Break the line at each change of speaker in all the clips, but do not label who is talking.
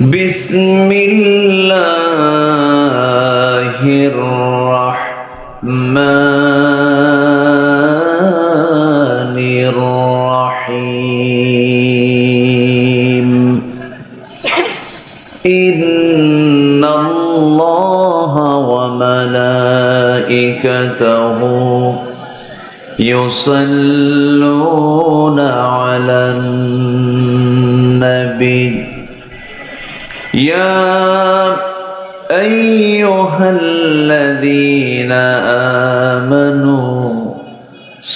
بسم الله الرحمن الرحيم إن الله وملائكته يصلون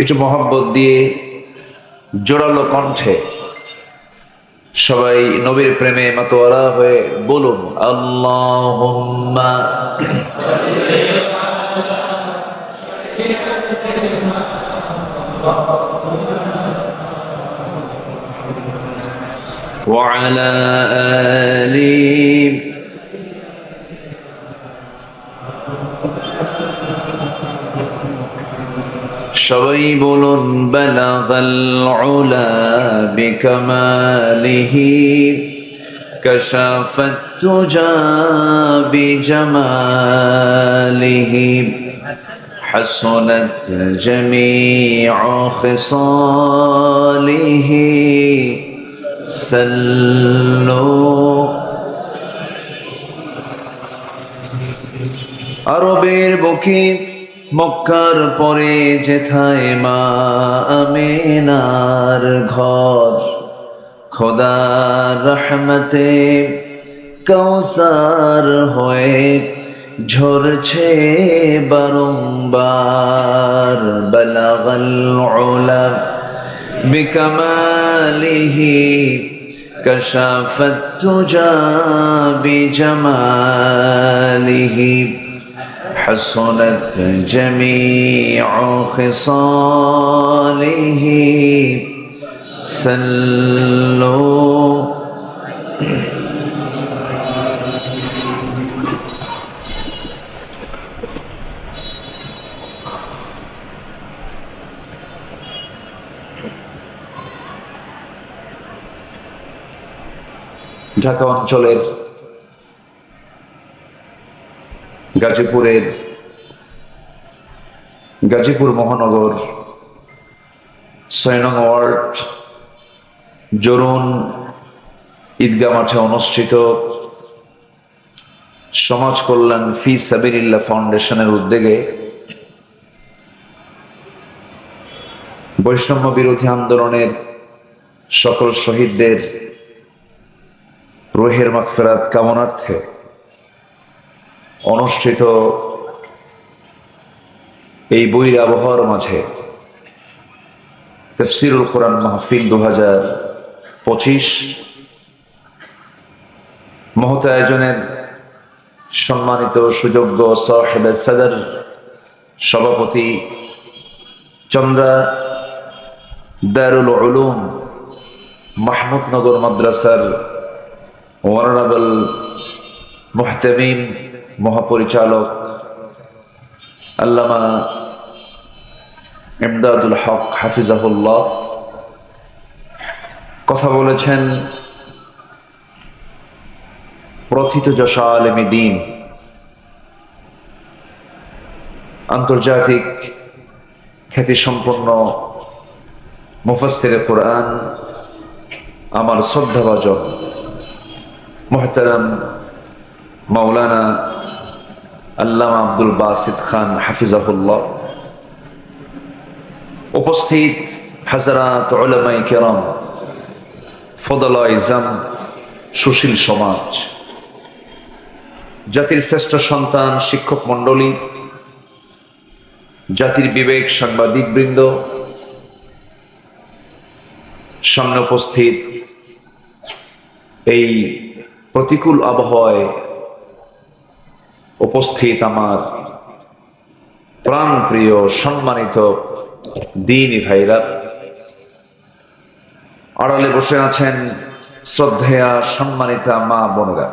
একটু মহব্বত দিয়ে জোরালো কণ্ঠে সবাই নবীর প্রেমে মাতোয়ারা হয়ে বলুন আল্লাহুম্মা وعلى آل সবাই বলুন বালাগাল উলা বিকামালিহি كشف التجى بجماله حسنت جميع خصاله سلوا আরবের বুকে মক্কার পরে যেথায় মা আমেনার ঘর খোদা রহমতে কৌসার হয়ে ঝরছে বারম্বার বলাগল বিকমালিহি কশাফত তুজা বিজমালিহি। حسنت جميع خصاله سلوا ঢাকা অঞ্চলের গাজীপুরের গাজীপুর মহানগর ছয় নং ওয়ার্ড, জরুন ঈদগাহ মাঠে অনুষ্ঠিত সমাজ কল্যাণ ফি সাবিরিল্লাহ ফাউন্ডেশনের উদ্যোগে বৈষম্য বিরোধী আন্দোলনের সকল শহীদদের রোহের মাগফেরাত কামনার্থে অনুষ্ঠিত এই বইয়ের আবহাওয়ার মাঝে তফসিরুল কোরআন মাহফিল দু হাজার পঁচিশ মহত আয়োজনের সম্মানিত সুযোগ্য সাহেব সাদার সভাপতি চন্দ্রা দারুল উলুম মাহমুদনগর মাদ্রাসার অনারেবল মুহতামিম মহাপরিচালক, আল্লামা ইমদাদুল হক হাফিজাহুল্লাহ, কথা বলেছেন প্রথিত যশা আলেমী দিন, আন্তর্জাতিক খ্যাতিসম্পন্ন মুফাসসিরে কোরআন, আমার শ্রদ্ধাভাজন মোহতারাম মাওলানা আল্লামা আব্দুল বাসিদ খান হাফিজাহুল্লাহ। উপস্থিত হাজারাত ওলামাই কেরাম ফদলা ইজাম সুশীল সমাজ। জাতির শ্রেষ্ঠ সন্তান শিক্ষক মণ্ডলী, জাতির বিবেক সাংবাদিক বৃন্দ সামনে উপস্থিত এই প্রতিকূল আবহাওয়ায় উপস্থিত আমার প্রাণ প্রিয় সম্মানিত দিনী ভাইরা। আড়ালে বসে আছেন শ্রদ্ধেয়া সম্মানিতা মা বোনেরা।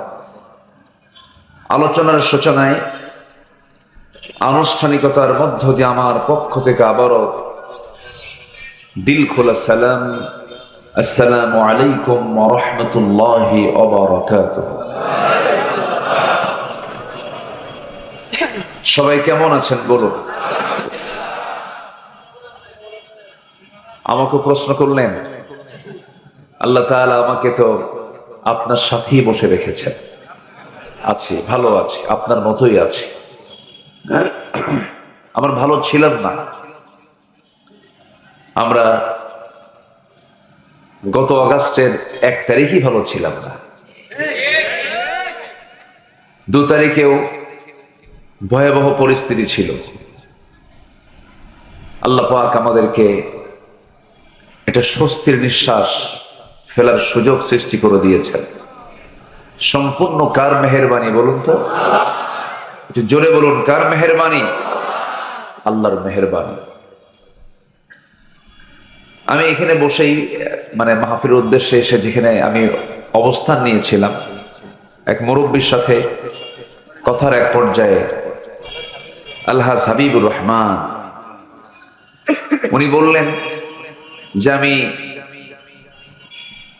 আলোচনার সূচনায় আনুষ্ঠানিকতার মধ্য দিয়ে আমার পক্ষ থেকে আবারও দিল খোলা সালাম। আসসালামু আলাইকুম রহমতুল্লাহি সবাই কেমন আছেন, বলুন। আমাকে প্রশ্ন করলেন, আল্লাহ তাআলা আমাকে তো আপনার সাথেই বসে রেখেছেন। আছি, ভালো আছি, আপনার মতোই আছি। আমার ভালো ছিলাম না। আমরা গত অগাস্টের এক তারিখই ভালো ছিলাম না। দু তারিখেও ভয়াবহ পরিস্থিতি ছিল। আল্লাহ পাক আমাদেরকে এটা স্বস্তির নিঃশ্বাস ফেলার সুযোগ সৃষ্টি করে দিয়েছেন। সম্পূর্ণ কার মেহরবানি বলুন তো? একটু জোরে বলুন, কার মেহরবানি? আল্লাহর মেহরবানি। আমি এখানে বসেই মানে মাহফির উদ্দেশ্যে এসে যেখানে আমি অবস্থান নিয়েছিলাম, এক মুরব্বীর সাথে কথার এক পর্যায়ে আল্লাহ হাবিবুর রহমান। উনি বললেন যে আমি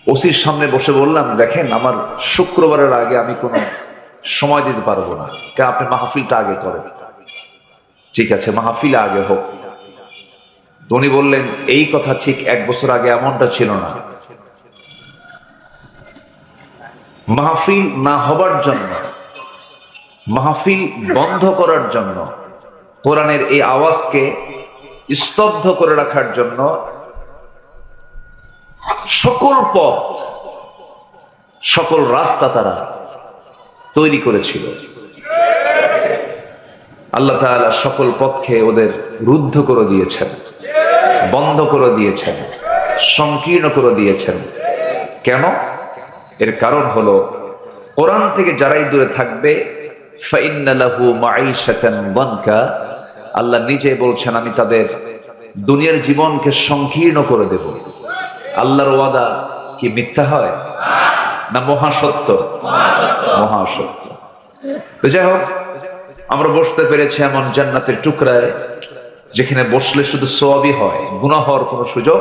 ওসির সামনে বসে বললাম, দেখেন, আমার শুক্রবারের আগে আমি কোনো সময় দিতে পারব না। কে, আপনি মাহফিলটা আগে করেন। ঠিক আছে, মাহফিল আগে হোক। উনি বললেন, এই কথা ঠিক এক বছর আগে এমনটা ছিল না। মাহফিল না হবার জন্য, মাহফিল বন্ধ করার জন্য কোরআনের এই আওয়াজকে স্তব্ধ করে রাখার জন্য সকল পথ, সকল রাস্তা তারা তৈরি করেছিল। আল্লাহ তাআলা সকল পথকে ওদের রুদ্ধ করে দিয়েছেন, বন্ধ করে দিয়েছেন, সংকীর্ণ করে দিয়েছেন। কেন? এর কারণ হলো, কোরআন থেকে যারাই দূরে থাকবে, ফাইন্নালাহু মাঈশাতান আল্লাহ নিজে বলছেন, আমি তাদের দুনিয়ার জীবনকে সংকীর্ণ করে দেব। আল্লাহর ওয়াদা কি মিথ্যা হয় না মহাসত্য? মহাসত্য। যাই হোক, আমরা বসতে পেরেছি এমন জান্নাতের টুকরায়, যেখানে বসলে শুধু সবই হয়, গুনাহ হওয়ার কোনো সুযোগ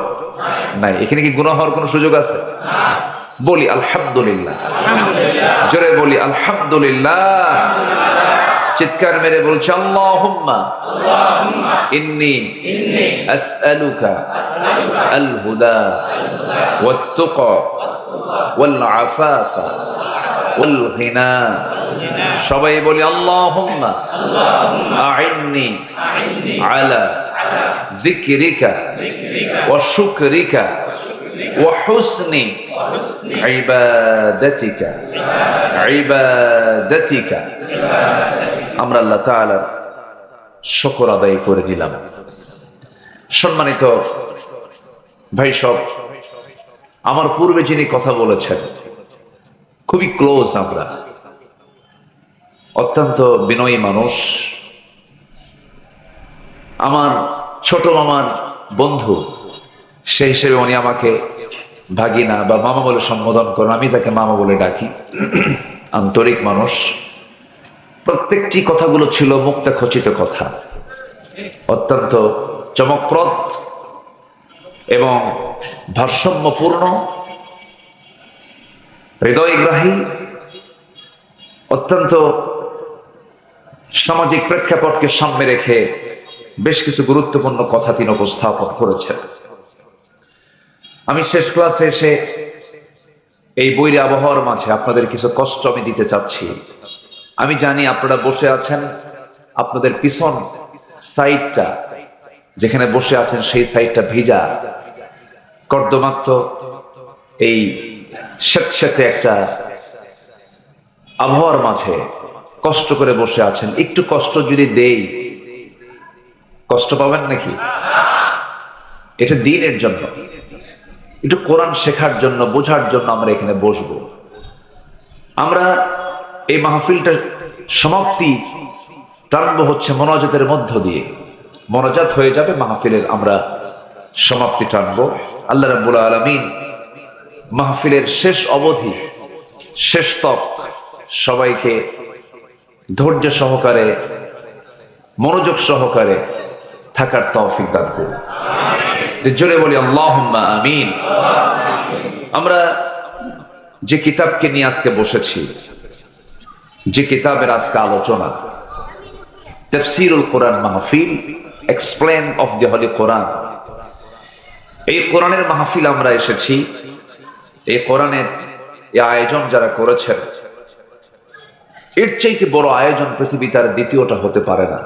নাই। এখানে কি গুনাহ হওয়ার কোনো সুযোগ আছে? বলি আলহামদুলিল্লাহ। জোরে বলি আলহামদুলিল্লাহ। চিৎকার মেরে বলছে, আল্লাহুম্মা, ইন্নি আসআলুকা আল হুদা ওয়াত তুকা ওয়াল আফাফা ওয়াল গিনা সবাই বলি, আল্লাহুম্মা, আইন্নি আলা যিকরিকা ওয়া শুকরিকা ওয়া হুসনি ইবাদাতিকা ইবাদাতিকা। আমরা আল্লাহ তাআলার শুকর আদায় করে দিলাম সম্মানিত ভাই সব, আমার পূর্বে যিনি কথা বলেছেন, খুবই ক্লোজ আমরা। অত্যন্ত বিনয়ী মানুষ। আমার ছোট মামার বন্ধু, সেই হিসেবে উনি আমাকে ভাগিনা বা মামা বলে সম্বোধন করেন আমি তাকে মামা বলে ডাকি। আন্তরিক মানুষ। প্রত্যেকটি কথাগুলো ছিল মুক্তা খচিত কথা। অত্যন্ত চমকপ্রদ এবং ভারসাম্যপূর্ণ, হৃদয়গ্রাহী, অত্যন্ত সামাজিক প্রেক্ষাপটকে সামনে রেখে বেশ কিছু গুরুত্বপূর্ণ কথা তিনি উপস্থাপন করেছেন। আমি শেষ ক্লাসে এসে এই বৈরী আবহাওয়ার মাঝে আপনাদের কিছু কষ্ট আমি দিতে চাচ্ছি। আমি জানি আপনারা বসে আছেন, আপনাদের পিছন সাইডটা, যেখানে বসে আছেন সেই সাইডটা ভিজা। কর্দমাক্ত এই স্বেচ্ছাতে একটা আবহাওয়ার মাঝে কষ্ট করে বসে আছেন। একটু কষ্ট যদি দেই, কষ্ট পাবেন নাকি? এটা দিনের জন্য। একটু কোরআন শেখার জন্য, বোঝার জন্য আমরা এখানে বসবো। আমরা এই মাহফিলটা সমাপ্তি প্রারম্ভ হচ্ছে মনোজাতের মধ্য দিয়ে। মনোজাত হয়ে যাবে মাহফিলের আমরা সমাপ্তি টানবো। আল্লাহ রাব্বুল আলমিন মাহফিলের শেষ অবধি, শেষ তক সবাইকে ধৈর্য সহকারে, মনোযোগ সহকারে থাকার তৌফিক দান করুন। জোরে বলি আল্লাহ আমিন। আমরা যে কিতাবকে নিয়ে আজকে বসেছি, যে কিতাবের আজকে আলোচনা, তফসিরুল কোরআন মাহফিল, এক্সপ্লেন অফ দি হলি কোরআন। এই কোরআনের মাহফিল আমরা এসেছি। এই কোরআনের এই আয়োজন যারা করেছেন, এর চাইতে বড় আয়োজন পৃথিবী তার দ্বিতীয়টা হতে পারে না।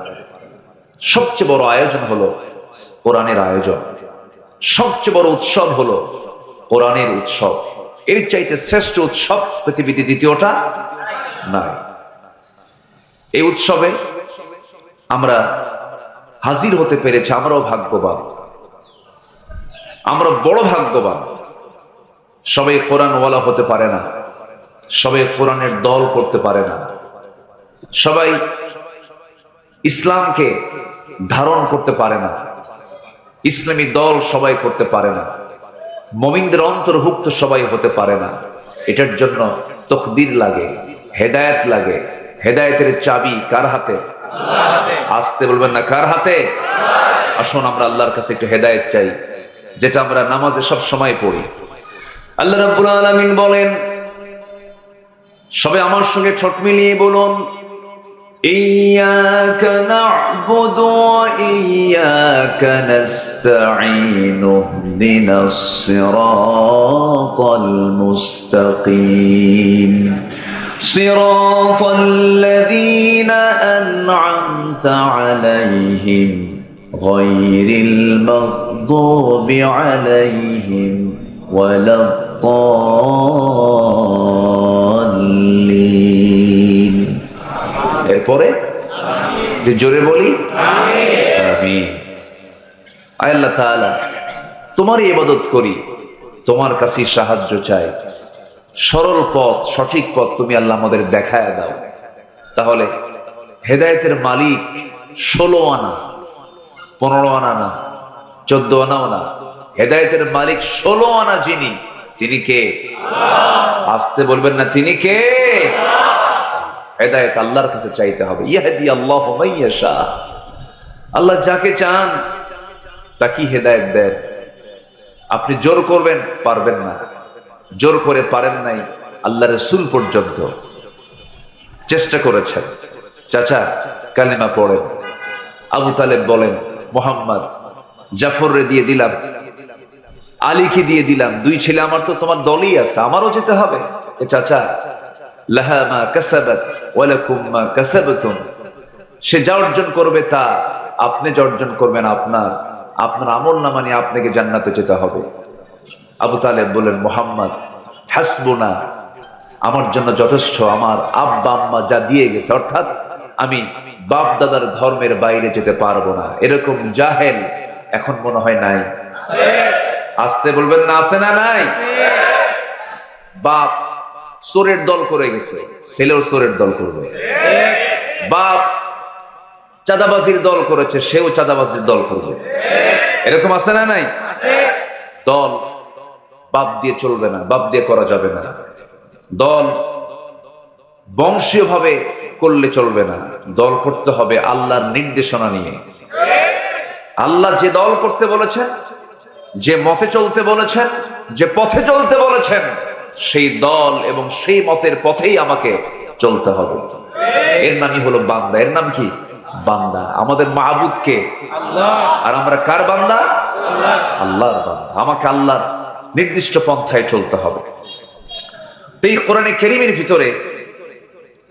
সবচেয়ে বড় আয়োজন হলো কোরআনের আয়োজন। সবচেয়ে বড় উৎসব হলো কোরআনের উৎসব। এর চাইতে শ্রেষ্ঠ উৎসব পৃথিবীতে দ্বিতীয়টা নাই। এই উৎসবে আমরা হাজির হতে পেরেছি, আমরাও ভাগ্যবান। আমরা বড় ভাগ্যবান। সবাই কোরআনওয়ালা হতে পারে না। সবাই কোরআনের দল করতে পারে না। সবাই ইসলামকে ধারণ করতে পারে না। ইসলামী দল সবাই করতে পারে না। মমিনদের অন্তর্ভুক্ত সবাই হতে পারে না। এটার জন্য তকদির লাগে, হেদায়েত লাগে। হেদায়েতের চাবি কার হাতে? আসতে বলবেন না, কার হাতে? আসুন, আমরা আল্লাহর কাছে একটু হেদায়েত চাই, যেটা আমরা নামাজে সব সময় পড়ি। আল্লাহ রাব্বুল আলামিন বলেন সবে আমার সঙ্গে ঠোঁট মিলিয়ে বলুন إياك نعبد وإياك نستعين اهدنا الصراط المستقيم. صراط الذين أنعمت عليهم غير المغضوب عليهم ولا الضالين. এরপরে জোরে বলি আল্লাহ তোমারই ইবাদত করি, তোমার কাছে সাহায্য চাই। সরল পথ, সঠিক পথ তুমি আল্লাহ আমাদের দেখায় দাও। তাহলে হেদায়েতের মালিক ষোলো আনা, পনেরো আনা না, চোদ্দ আনাও না। হেদায়েতের মালিক ষোলো আনা যিনি, তিনি কে? আসতে বলবেন না, তিনি কে? হেদায়েত আল্লাহর কাছে চাইতে হবে। ইয়াহদি আল্লাহ মাইয়াশা আল্লাহ যাকে চান তাকে হেদায়েত দেন। আপনি জোর করবেন, পারবেন না। জোর করে পারেন নাই, আল্লাহ রসুল পর্যন্ত চেষ্টা করেছেন। চাচা, কালিমা পড়েন। আবু তালেব বলেন, মোহাম্মদ জাফর রে দিয়ে দিলাম, আলীকে দিয়ে দিলাম। দুই ছেলে আমার তো তোমার দলই আছে, আমারও যেতে হবে। চাচা লাহা মা কাসাবাত ওয়ালাকুম মা কাসাবাতুম। সে যা অর্জন করবে তা আপনি যা অর্জন করবেন আপনার আপনার আমল নামা নিয়ে আপনাকে জান্নাতে যেতে হবে। আবু তালেব বলেন মোহাম্মদ হাসবুনা আমার জন্য যথেষ্ট আমার আব্বা আম্মা যা দিয়ে গেছে অর্থাৎ আমি বাপ দাদার ধর্মের বাইরে যেতে পারব না। এরকম জাহেল এখন মনে হয় নাই। আসতে বলবেন না আছে না নাই? বাপ চোরের দল করে গেছে, ছেলেও চোরের দল করবে। বাপ চাঁদাবাজির দল করেছে, সেও চাঁদাবাজির দল করবে। এরকম আছে না নাই? দল, বাপ দিয়ে চলবে না, বাপ দিয়ে করা যাবে না। দল বংশীয় ভাবে করলে চলবে না। দল করতে হবে আল্লাহর নির্দেশনা নিয়ে। আল্লাহ যে দল করতে বলেছেন, যে মতে চলতে বলেছেন, যে পথে চলতে বলেছেন সেই দল এবং সেই মতের পথেই আমাকে চলতে হবে। এর নামই হলো বান্দা। এর নাম কি? বান্দা। আমাদের মাহবুদকে আর আমরা কার বান্দা? আল্লাহর বান্দা। আমাকে আল্লাহর নির্দিষ্ট পন্থায় চলতে হবে। তো এই কোরআনে কেরিমের ভিতরে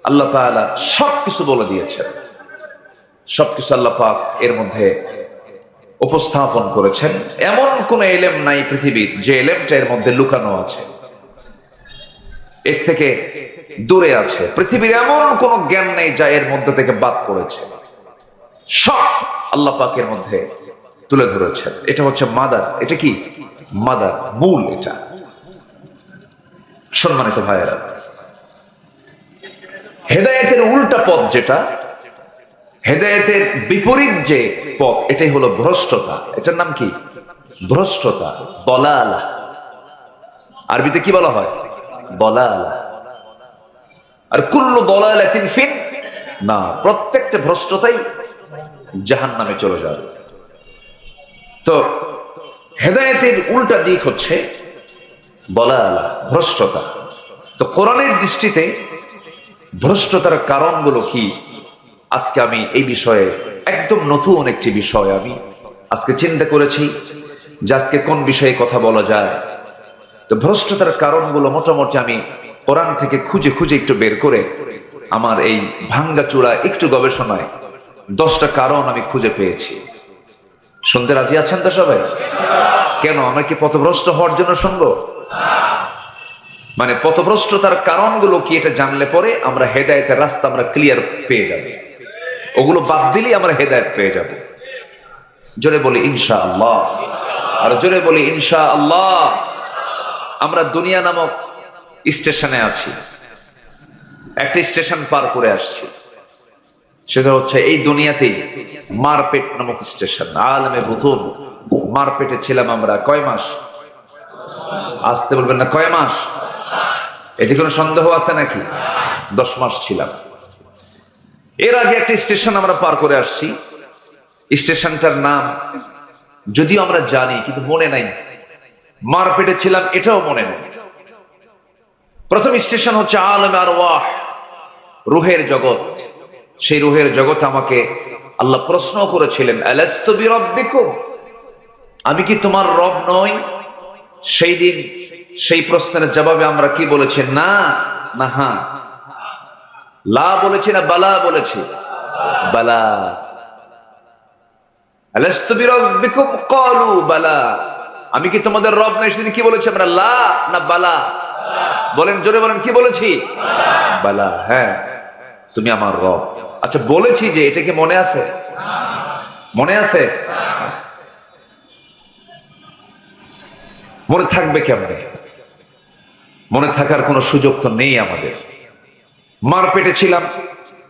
আল্লাহ তাআলা সবকিছু বলে দিয়েছেন। সবকিছু আল্লাহ পাক এর মধ্যে উপস্থাপন করেছেন। এমন কোন এলেম নাই পৃথিবীর। যে এলেমটা এর মধ্যে লুকানো আছে। এর থেকে দূরে আছে। পৃথিবীর এমন কোন জ্ঞান নেই যা এর মধ্যে থেকে বাদ পড়েছে। সব আল্লাহ পাকের মধ্যে তুলে ধরেছেন। এটা হচ্ছে মাদার। এটা কি? মাদার। মূল এটা। সম্মানিত ভাইয়েরা, হেদায়েতের উল্টা পথ যেটা, হেদায়েতের বিপরীত যে পথ, এটাই হলো ভ্রষ্টতা। এটার নাম কি? ভ্রষ্টতা। বলালা আরবিতে কি বলা হয়? বলালা আর কুল্লু ফিন, না, প্রত্যেকটা ভ্রষ্টতাই জাহান নামে চলে যাবে। তো হেদায়েতের উল্টা দিক হচ্ছে বলালা ভ্রষ্টতা। তো কোরআনের দৃষ্টিতে ভ্রষ্টতার কারণগুলো কি? আজকে আমি এই বিষয়ে একদম নতুন একটি বিষয় আমি আজকে চিন্তা করেছি যে আজকে কোন বিষয়ে কথা বলা যায়? তো ভ্রষ্টতার কারণগুলো মোটামুটি আমি কোরআন থেকে খুঁজে খুঁজে একটু বের করে আমার এই ভাঙ্গা চূড়া একটু গবেষণায় দশটা কারণ আমি খুঁজে পেয়েছি। শুনতে রাজি আছেন তো সবাই? কেন, আমরা কি পথভ্রষ্ট হওয়ার জন্য শুনব? মানে পথভ্রষ্টতার কারণগুলো কি এটা জানলে পরে আমরা হেদায়তের রাস্তা আমরা ক্লিয়ার পেয়ে যাব। ওগুলো বাদ দিলেই আমরা হেদায়ত পেয়ে যাব। জোরে বলি ইনশা আল্লাহ আর জোরে বলি ইনশা আল্লাহ আমরা দুনিয়া নামক স্টেশনে আছি। একটা স্টেশন পার করে আসছি। সেটা হচ্ছে এই দুনিয়াতেই মারপেট নামক স্টেশন, আলমে বুতুন। মারপেটে ছিলাম আমরা কয় মাস? আসতে বলবেন না, কয় মাস? এটি কোনো সন্দেহ আছে নাকি? দশ মাস ছিলাম। এর আগে একটা স্টেশন আমরা পার করে আসছি। স্টেশনটার নাম, যদিও আমরা জানি, কিন্তু মনে নাই। মারপেটে ছিলাম, এটাও মনে নেই। প্রথম স্টেশন হচ্ছে আলম আর ওয়াহ, রুহের জগৎ। সেই রুহের জগৎ আমাকে আল্লাহ প্রশ্ন করেছিলেন আমি কি তোমার রব নই? সেই দিন সেই প্রশ্নের জবাবে আমরা কি বলেছি? না না হ্যাঁ লা বলেছি না বালা বলেছি? বালা। বালা। আমি কি তোমাদের রব নই সেদিন কি বলেছি আমরা? লা না বালা? বলেন, জোরে বলেন, কি বলেছি? বালা হ্যাঁ। তুমি আমার রব। আচ্ছা বলেছি যে, এটা কি মনে আছে? মনে আছে? মনে থাকবে কেমনে? মনে থাকার কোনো সুযোগ তো নেই আমাদের। মার পেটে ছিলাম,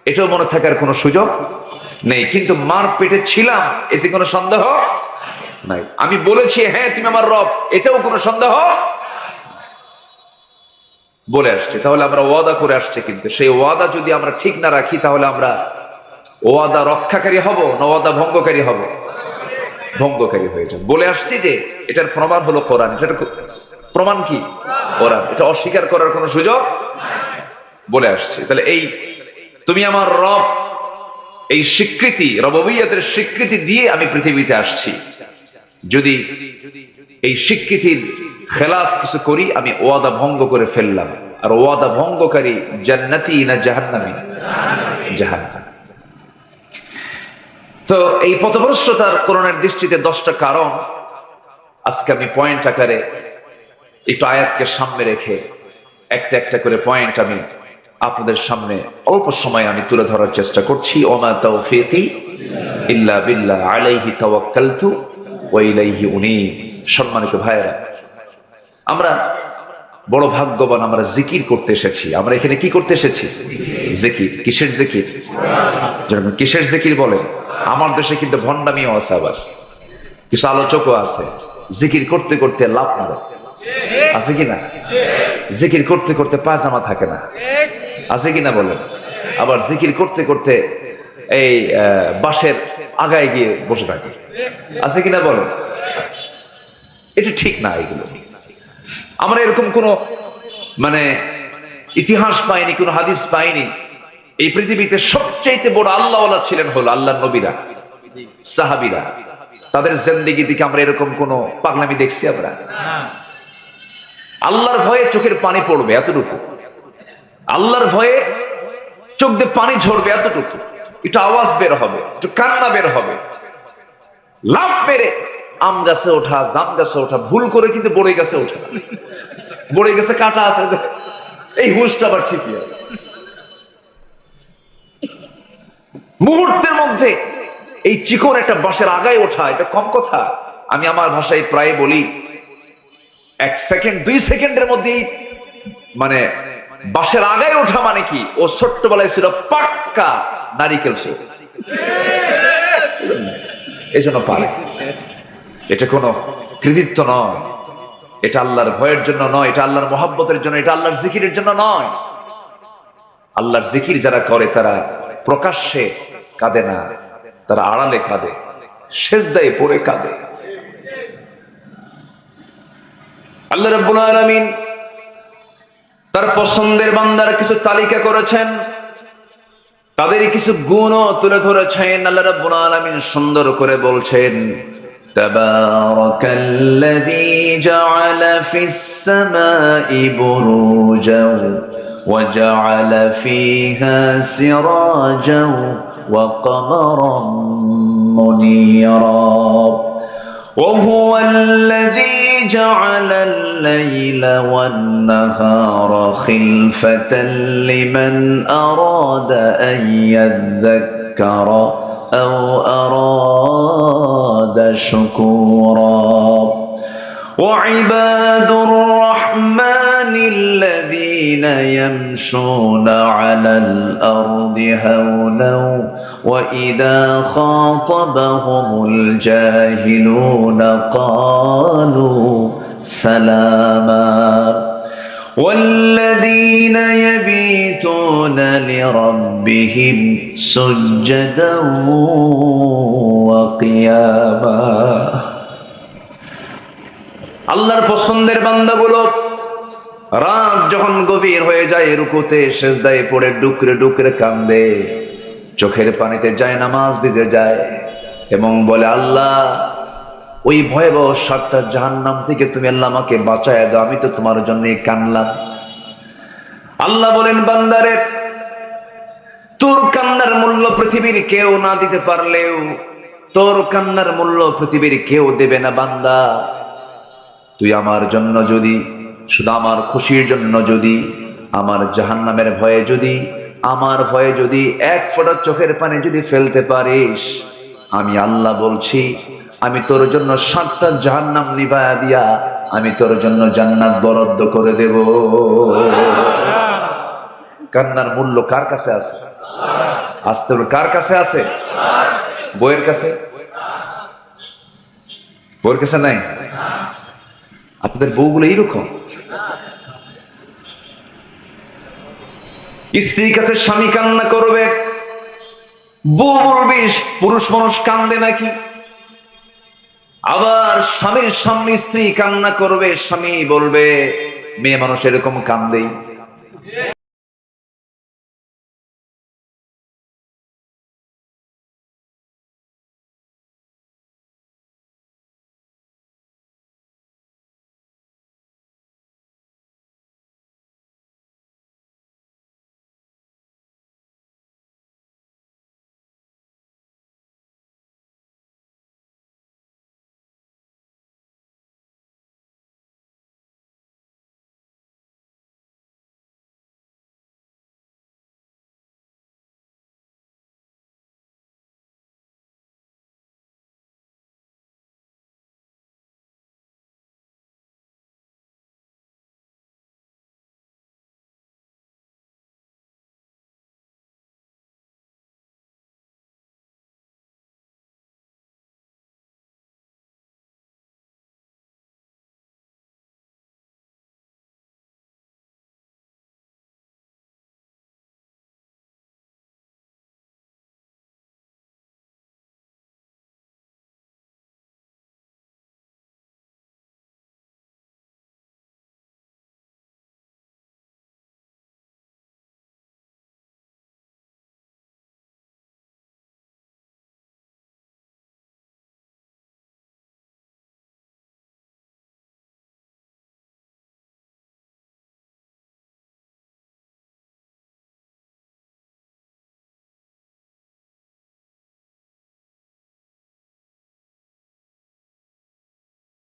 এটাও মনে থাকার কোনো সুযোগ নেই। কিন্তু মার পেটে ছিলাম, এতে কোনো সন্দেহ? নাই। আমি বলেছি হ্যাঁ তুমি আমার রব। এটাও কোনো সন্দেহ? বলে আসছে, তাহলে আমরা ওয়াদা করে আসছে কিন্তু। সেই ওয়াদা যদি আমরা ঠিক না রাখি, তাহলে আমরা ওয়াদা রক্ষাকারী হব না ওয়াদা ভঙ্গকারী হব? ভঙ্গকারী হয়ে যাব। বলে আসছি যে, এটার প্রমাণ হলো কোরআন। এটার প্রমাণ কি? কোরআন। এটা অস্বীকার করার কোনো সুযোগ বলে আসছে। তাহলে এই তুমি আমার রব, এই স্বীকৃতি, রববিয়াতের স্বীকৃতি দিয়ে আমি পৃথিবীতে আসছি। যদি এই স্বীকৃতির খেলাফ কিছু করি, আমি ওয়াদা ভঙ্গ করে ফেললাম। আর ওয়াদা ভঙ্গকারী জান্নাতি না জাহান্নামি? জাহান্নাম। তো এই পথভ্রষ্টতার করোনার দৃষ্টিতে দশটা কারণ। আজকে আমি পয়েন্ট আকারে একটু আয়াতকে সামনে রেখে একটা একটা করে পয়েন্ট আমি আপনাদের সামনে অল্প সময় আমি তুলে ধরার চেষ্টা করছি। ওমা তৌফিকি ইল্লা বিল্লাহ আলাইহি তাওয়াক্কালতু। উনীব সম্মানিত ভাইরা আমরা বড় ভাগ্যবান, আমরা জিকির করতে এসেছি। আমরা এখানে কি করতে এসেছি? জিকির। কিসের জিকির? কিসের জিকির বলেন? আমার দেশে কিন্তু ভণ্ডামিও আছে আবার। কিছু আলোচকও আছে। জিকির করতে করতে লাভ মারে আছে কি না? জিকির করতে করতে পাজামা থাকে না। আছে কি না বলেন? আবার জিকির করতে করতে এই বাঁশের আগায় গিয়ে বসে থাকে। আছে কি না বলেন এটা ঠিক না এগুলো। আমরা এরকম কোন মানে ইতিহাস পাইনি, কোন হাদিস পাইনি। এই পৃথিবীতে সবচাইতে বড় আল্লাহওয়ালা ছিলেন হলো আল্লাহ নবীরা, সাহাবিরা। তাদের জিন্দিগি দিকে আমরা এরকম কোন পাগলামি দেখছি আমরা? আল্লাহর ভয়ে চোখের পানি পড়বে এতটুকু। আল্লাহর ভয়ে চোখ দিয়ে পানি ঝরবে এতটুকু। একটু আওয়াজ বের হবে, একটু কান্না বের হবে। লাভ মেরে আম গাছে ওঠা, জাম গাছে ওঠা, ভুল করে কিন্তু বড়ই গাছে ওঠা বড়ই গাছে কাটা আছে এই হুঁশটা আবার আছে মুহূর্তের মধ্যে এই চিকন একটা বাঁশের আগায় ওঠা, এটা কম কথা। আমি আমার ভাষায় প্রায় বলি, এক সেকেন্ড, দুই সেকেন্ডের মধ্যেই মানে বাঁশের আগায় ওঠা মানে কি? ও ছোট্টবেলায় ছিল পাক্কা নারিকেল সে এই জন্য পারে। এটা কোনো কৃতিত্ব নয়। এটা আল্লাহর ভয়ের জন্য নয়, এটা আল্লাহর মহাব্বতের জন্য, এটা আল্লাহর জিকিরের জন্য নয়। আল্লাহর জিকির যারা করে, তারা প্রকাশ্যে কাঁদে না। তারা আড়ালে কাঁদে, সেজদায় পড়ে কাঁদে। আল্লাহ রাব্বুল আলামিন তার পছন্দের বান্দার কিছু তালিকা করেছেন। তাদের কিছু গুণ তুলে ধরেছেন আল্লাহ রব্বুল আলামিন, সুন্দর করে বলছেন, তাবারাকাল্লাযী জাআলা ফিস সামাঈ বুরুজাও وجعل فيها سراجا وقمرا منيرا وهو الذي جعل الليل والنهار خلفة لمن أراد أن يذكر أو أراد شكورا. وعباد الرحمن الذين يمشون على الأرض هونا وإذا خاطبهم الجاهلون قالوا سلاما والذين يبيتون لربهم سجدا وقياما আল্লাহর পছন্দের বান্দাগুলো রাত যখন গভীর হয়ে যায়, রুকুতে সেজদায় পড়ে ডুকরে ডুকরে কান্দে। চোখের পানিতে যায়, নামাজ ভিজে যায় এবং বলে, আল্লাহ, ওই ভয়াবহ সাতটা জাহান্নাম থেকে তুমি আল্লাহ আমাকে বাঁচায় দাও, আমি তো তোমার জন্য কানলাম আল্লাহ বলেন, বান্দারে, তোর কান্নার মূল্য পৃথিবীর কেউ না দিতে পারলেও, তোর কান্নার মূল্য পৃথিবীর কেউ দেবে না বান্দা। তুই আমার জন্য যদি শুধু আমার খুশির জন্য যদি, আমার জাহান্নামের ভয়ে যদি, আমার ভয়ে যদি এক ফোঁটা চোখের পানি যদি ফেলতে পারিস, আমি আল্লাহ বলছি, আমি তোর জন্য সাতটা জাহান্নাম নিভায়া দিয়া, আমি তোর জন্য জান্নাত বরাদ্দ করে দেব। কান্নার মূল্য কার কাছে আছে? আসতে হবে কার কাছে আছে? বইয়ের কাছে? বইয়ের কাছে নাই? আপনাদের বউগুলো এইরকম। স্ত্রীর কাছে স্বামী কান্না করবে। বউ বলবে পুরুষ মানুষ কান্দে নাকি? আবার স্বামীর সামনে স্ত্রী কান্না করবে, স্বামী বলবে, মেয়ে মানুষ এরকম কান্দেই।